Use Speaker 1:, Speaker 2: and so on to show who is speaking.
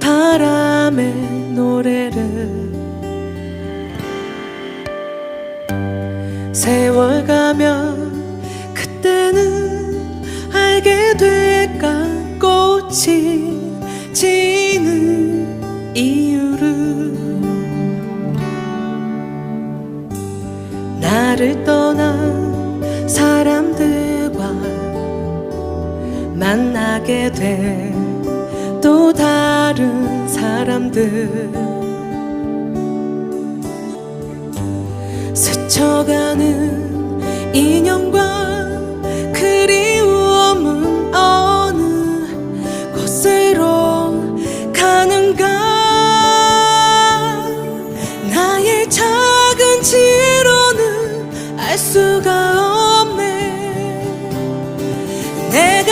Speaker 1: 바람의 노래를 세월 가면 그때는 알게 될까? 꽃이 지는 이유를 나를 떠난 사람들과 만나게 돼 다른 사람들. 스쳐가는 인연과 그리움은 어느 곳으로 가는가? 나의 작은 지혜로는 알 수가 없네. 내가